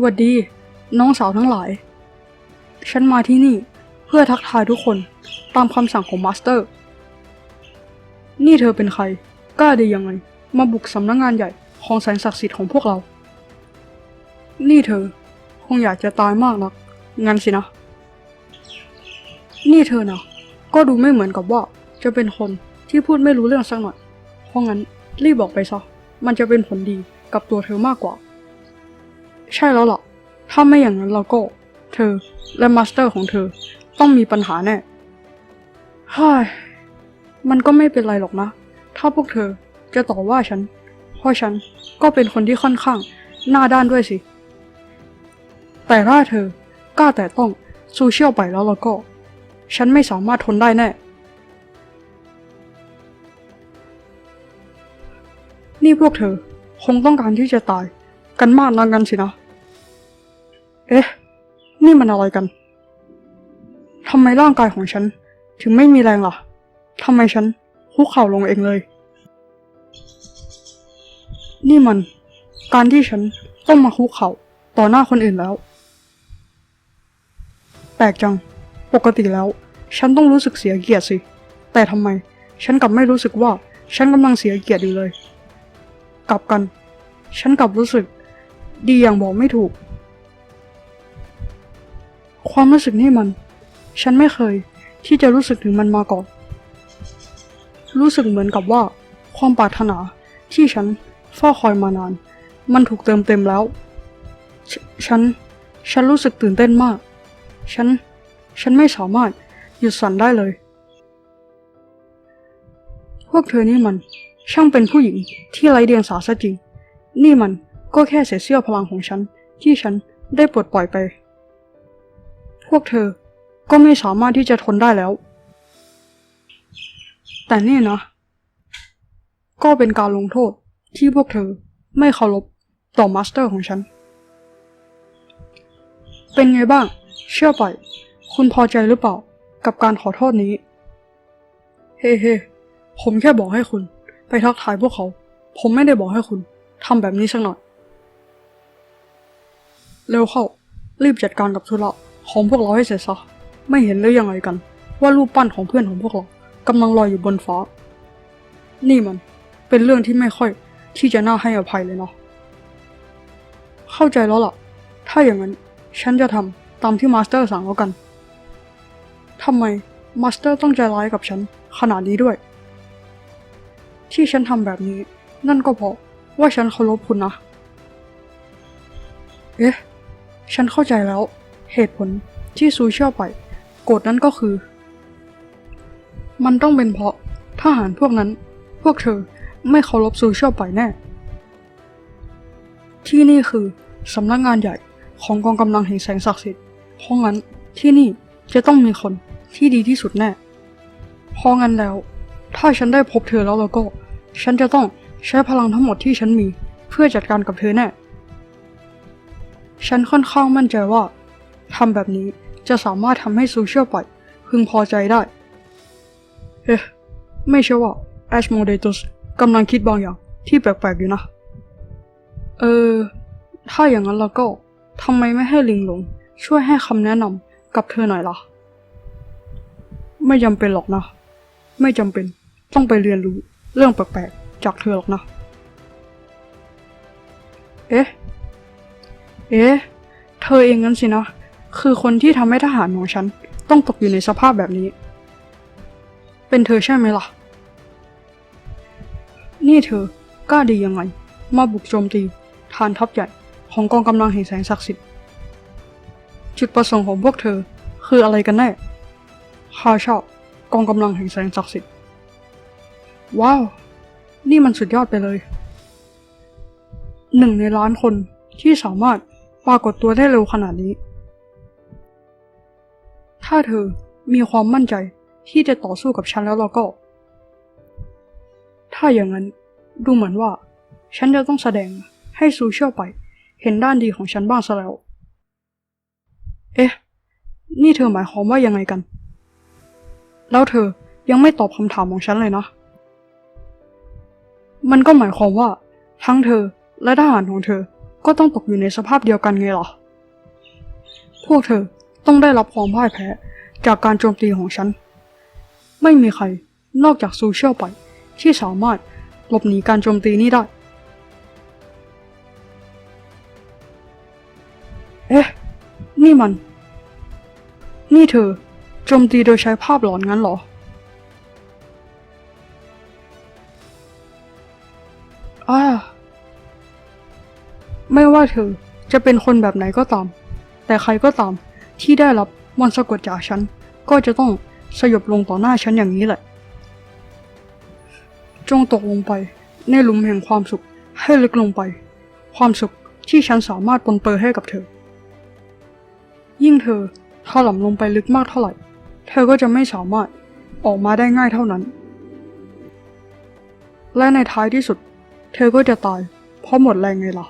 หวัดดี น้องสาวทั้งหลาย ฉันมาที่นี่เพื่อทักทายทุกคนตามคำสั่งของมาสเตอร์ นี่เธอเป็นใคร กล้าได้ยังไง มาบุกสำนักงานใหญ่ของแสนศักดิ์สิทธิ์ของพวกเรา นี่เธอ คงอยากจะตายมากนัก งั้นสินะ นี่เธอนะก็ดูไม่เหมือนกับว่า จะเป็นคนที่พูดไม่รู้เรื่องสักหน่อย เพราะงั้นรีบบอกไปซะ มันจะเป็นผลดีกับตัวเธอมากกว่า ใช่แล้วล่ะ ถ้าไม่อย่างนั้นเราก็ เธอและมาสเตอร์ของเธอ ต้องมีปัญหาแน่เฮ้ยมันก็ไม่เป็นไรหรอกนะ ถ้าพวกเธอจะต่อว่าฉัน เพราะฉันก็เป็นคนที่ค่อนข้างหน้าด้านด้วยสิ แต่ถ้าเธอกล้าแต่ต้องซูเชียลไปแล้วแล้วก็ ฉันไม่สามารถทนได้แน่ นี่พวกเธอคงต้องการที่จะตาย กันมากนักกันสินะ เอ๊ะ นี่มันอะไรกัน ทำไมร่างกายของฉัน ถึงไม่มีแรงล่ะ ทำไมฉันคุกเข่าลงเองเลย นี่มัน การที่ฉันต้องมาคุกเข่าต่อหน้าคนอื่นแล้ว แปลกจัง ปกติแล้ว ฉันต้องรู้สึกเสียเกียรติสิ แต่ทำไม ฉันกลับไม่รู้สึกว่า ฉันกำลังเสียเกียรติอยู่เลย กลับกัน ฉันกลับรู้สึก ดีอย่างบอกไม่ถูก ความรู้สึกนี่มัน ฉันไม่เคยที่จะรู้สึกถึงมันมาก่อน รู้สึกเหมือนกับว่า ความปรารถนาที่ฉันเฝ้าคอยมานาน มันถูกเติมเต็มแล้วฉฉัน ฉันรู้สึกตื่นเต้นมาก ฉัน ฉันไม่สามารถหยุดสั่นได้เลย พวกเธอนี่มัน ช่างเป็นผู้หญิงที่ไร้เดียงสาซะจริง นี่มัน ก็แค่เศษเสี้ยวพลังของฉัน ที่ฉันได้ปลดปล่อยไป พวกเธอก็ไม่สามารถที่จะทนได้แล้ว แต่นี่นะ ก็เป็นการลงโทษที่พวกเธอไม่เคารพต่อมาสเตอร์ของฉัน เป็นไงบ้าง เชื่อไปคุณพอใจหรือเปล่ากับการขอโทษนี้ เฮ้เฮ้ผมแค่บอกให้คุณ ไปทักทายพวกเขา ผมไม่ได้บอกให้คุณทำแบบนี้สักหน่อย เร็วเข้า รีบจัดการกับธุระของพวกเราให้เสร็จซะ ไม่เห็นหรือยังไงกัน ว่ารูปปั้นของเพื่อนของพวกเรากำลังลอยอยู่บนฟ้า นี่มัน เป็นเรื่องที่ไม่ค่อยที่จะน่าให้อภัยเลยเนาะ เข้าใจแล้วล่ะ ถ้าอย่างนั้น ฉันจะทำตามที่มาสเตอร์สั่งแล้วกันทำไมมาสเตอร์ต้องใจร้ายกับฉันขนาดนี้ด้วย ที่ฉันทำแบบนี้ นั่นก็เพราะว่าฉันเคารพคุณนะ เอ๊ะ ฉันเข้าใจแล้ว เหตุผลที่ซูเชียลไป โกรธนั้นก็คือ มันต้องเป็นเพราะทหารพวกนั้น พวกเธอไม่เคารพซูเชียลไปแน่ ที่นี่คือสำนักงานใหญ่ของกองกำลังแห่งแสงศักดิ์สิทธิ์ เพราะงั้นที่นี่จะต้องมีคนที่ดีที่สุดแน่ เพราะงั้นแล้ว ถ้าฉันได้พบเธอแล้วแล้วก็ ฉันจะต้องใช้พลังทั้งหมดที่ฉันมีเพื่อจัดการกับเธอแน่ ฉันค่อนข้างมั่นใจว่าทำแบบนี้จะสามารถทำให้ซูเชียลไปพึงพอใจได้ เอ๊ะ ไม่ใช่ว่าแอชโมเดตุสกำลังคิดบางอย่างที่แปลกๆอยู่นะ เออ ถ้าอย่างนั้นแล้วก็ทำไมไม่ให้ลิงหลง ช่วยให้คำแนะนำกับเธอหน่อยล่ะ ไม่จำเป็นหรอกนะ ไม่จำเป็นต้องไปเรียนรู้เรื่องแปลกๆจากเธอหรอกนะ เอ๊ะ เอ๊ะ เธอเองงั้นสินะ คือคนที่ทำให้ทหารของฉัน ต้องตกอยู่ในสภาพแบบนี้ เป็นเธอใช่ไหมล่ะ นี่เธอกล้าดียังไง มาบุกโจมตี ฐานทัพใหญ่ ของกองกำลังแห่งแสงศักดิ์สิทธิ์ จุดประสงค์ของพวกเธอคืออะไรกันแน่ข้าชอบกองกำลังแห่งแสงศักดิ์สิทธิ์ ว้าว นี่มันสุดยอดไปเลย หนึ่งในล้านคนที่สามารถ ปรากฏตัวได้เร็วขนาดนี้ ถ้าเธอมีความมั่นใจที่จะต่อสู้กับฉันแล้วเราก็ ถ้าอย่างนั้นดูเหมือนว่า ฉันจะต้องแสดงให้ซูเชียลไป เห็นด้านดีของฉันบ้างซะแล้ว เอ๊ะ นี่เธอหมายความว่ายังไงกัน แล้วเธอยังไม่ตอบคำถามของฉันเลยนะ มันก็หมายความว่า ทั้งเธอและทหารของเธอ ก็ต้องตกอยู่ในสภาพเดียวกันไงล่ะ พวกเธอต้องได้รับความพ่ายแพ้จากการโจมตีของฉัน ไม่มีใครนอกจากซูเชียลไป ที่สามารถหลบหนีการโจมตีนี้ได้ เอ๊ะ นี่มัน นี่เธอโจมตีโดยใช้ภาพหลอนงั้นเหรอ ไม่ว่าเธอจะเป็นคนแบบไหนก็ตาม แต่ใครก็ตามที่ได้รับมนต์สะกดจากฉัน ก็จะต้องสยบลงต่อหน้าฉันอย่างนี้แหละ จงตกลงไปในหลุมแห่งความสุขให้ลึกลงไป ความสุขที่ฉันสามารถปนเปื้อให้กับเธอ ยิ่งเธอถล่มลงไปลึกมากเท่าไหร่ เธอก็จะไม่สามารถออกมาได้ง่ายเท่านั้น และในท้ายที่สุด เธอก็จะตายเพราะหมดแรงไงล่ะ